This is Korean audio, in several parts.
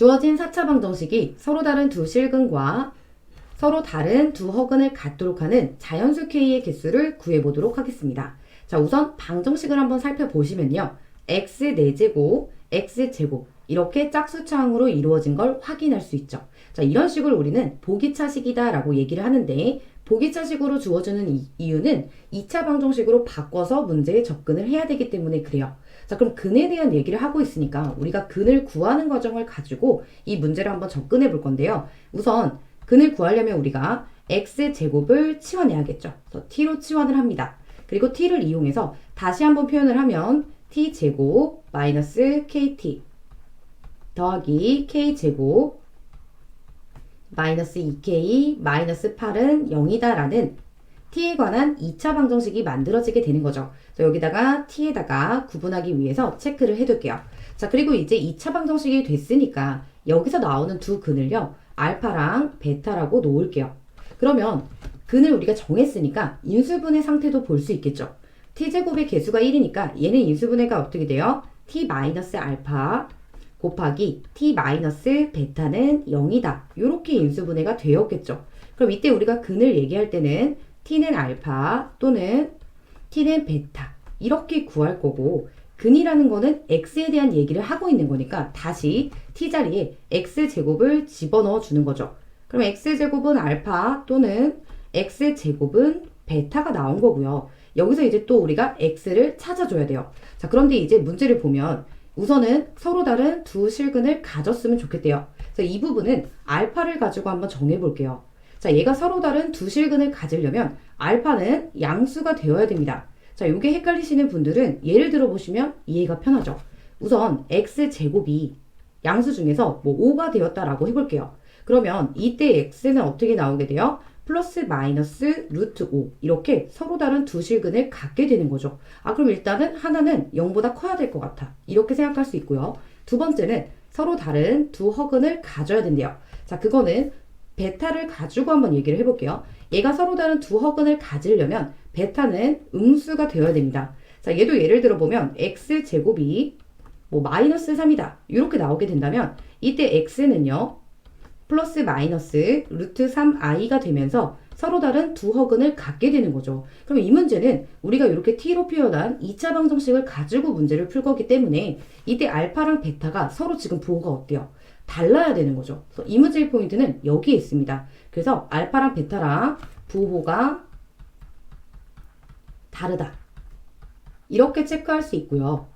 주어진 4차 방정식이 서로 다른 두 실근과 서로 다른 두 허근을 갖도록 하는 자연수 K의 개수를 구해보도록 하겠습니다. 자, 우선 방정식을 한번 살펴보시면요. x 4제곱, x제곱 이렇게 짝수차항으로 이루어진 걸 확인할 수 있죠. 자, 이런 식을 우리는 보기차식이다 라고 얘기를 하는데 보기차식으로 주어주는 이, 이유는 2차 방정식으로 바꿔서 문제에 접근을 해야 되기 때문에 그래요. 자, 그럼 근에 대한 얘기를 하고 있으니까 우리가 근을 구하는 과정을 가지고 이 문제를 한번 접근해 볼 건데요. 우선 근을 구하려면 우리가 x제곱을 치워내야겠죠. 그래서 t로 치환을 합니다. 그리고 t를 이용해서 다시 한번 표현을 하면 t제곱 마이너스 kt 더하기 k제곱 마이너스 2k 마이너스 8은 0이다 라는 t에 관한 2차 방정식이 만들어지게 되는 거죠. 자, 여기다가 t에다가 구분하기 위해서 체크를 해둘게요. 자, 그리고 이제 2차 방정식이 됐으니까 여기서 나오는 두 근을요. 알파랑 베타라고 놓을게요. 그러면 근을 우리가 정했으니까 인수분해 상태도 볼 수 있겠죠. t제곱의 개수가 1이니까 얘는 인수분해가 어떻게 돼요? t 마이너스 알파 곱하기 t 마이너스 베타는 0이다. 이렇게 인수분해가 되었겠죠. 그럼 이때 우리가 근을 얘기할 때는 t는 알파 또는 t는 베타 이렇게 구할 거고 근이라는 거는 x에 대한 얘기를 하고 있는 거니까 다시 t 자리에 x 제곱을 집어넣어 주는 거죠. 그럼 x 제곱은 알파 또는 x 제곱은 베타가 나온 거고요. 여기서 이제 또 우리가 x를 찾아줘야 돼요. 자, 그런데 이제 문제를 보면 우선은 서로 다른 두 실근을 가졌으면 좋겠대요. 그래서 이 부분은 알파를 가지고 한번 정해 볼게요. 자, 얘가 서로 다른 두 실근을 가지려면 알파는 양수가 되어야 됩니다. 자, 요게 헷갈리시는 분들은 예를 들어 보시면 이해가 편하죠. 우선 x 제곱이 양수 중에서 뭐 5가 되었다라고 해볼게요. 그러면 이때 x는 어떻게 나오게 돼요? 플러스 마이너스 루트 5 이렇게 서로 다른 두 실근을 갖게 되는 거죠. 아 그럼 일단은 하나는 0보다 커야 될 것 같아. 이렇게 생각할 수 있고요. 두 번째는 서로 다른 두 허근을 가져야 된대요. 자 그거는 베타를 가지고 한번 얘기를 해볼게요. 얘가 서로 다른 두 허근을 가지려면 베타는 음수가 되어야 됩니다. 자 얘도 예를 들어 보면 x 제곱이 뭐 마이너스 3이다 이렇게 나오게 된다면 이때 x는요 플러스 마이너스 루트 3i가 되면서 서로 다른 두 허근을 갖게 되는 거죠. 그럼 이 문제는 우리가 이렇게 t로 표현한 2차 방정식을 가지고 문제를 풀 거기 때문에 이때 알파랑 베타가 서로 지금 부호가 어때요? 달라야 되는 거죠. 그래서 이 문제의 포인트는 여기에 있습니다. 그래서 알파랑 베타랑 부호가 다르다. 이렇게 체크할 수 있고요.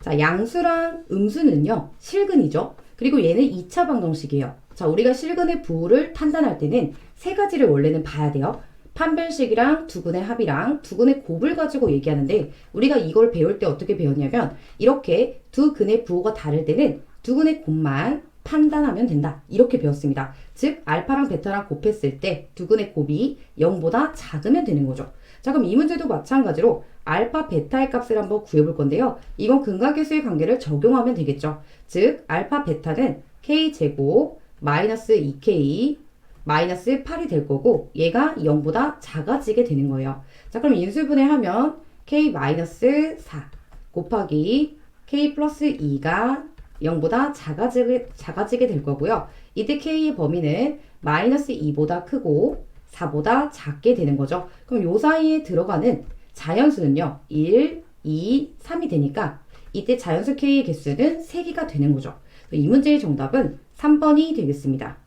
자, 양수랑 음수는요, 실근이죠. 그리고 얘는 2차 방정식이에요. 자, 우리가 실근의 부호를 판단할 때는 세 가지를 원래는 봐야 돼요. 판별식이랑 두근의 합이랑 두근의 곱을 가지고 얘기하는데 우리가 이걸 배울 때 어떻게 배웠냐면 이렇게 두 근의 부호가 다를 때는 두근의 곱만 판단하면 된다. 이렇게 배웠습니다. 즉 알파랑 베타랑 곱했을 때 두근의 곱이 0보다 작으면 되는 거죠. 자 그럼 이 문제도 마찬가지로 알파 베타의 값을 한번 구해볼 건데요. 이건 근각계수의 관계를 적용하면 되겠죠. 즉 알파 베타는 k제곱 마이너스 2k 마이너스 8이 될 거고 얘가 0보다 작아지게 되는 거예요. 자 그럼 인수분해하면 k 마이너스 4 곱하기 k 플러스 2가 0보다 작아지게, 작아지게 될 거고요. 이때 k의 범위는 마이너스 2보다 크고 4보다 작게 되는 거죠. 그럼 요 사이에 들어가는 자연수는요. 1, 2, 3이 되니까 이때 자연수 k의 개수는 3개가 되는 거죠. 이 문제의 정답은 3번이 되겠습니다.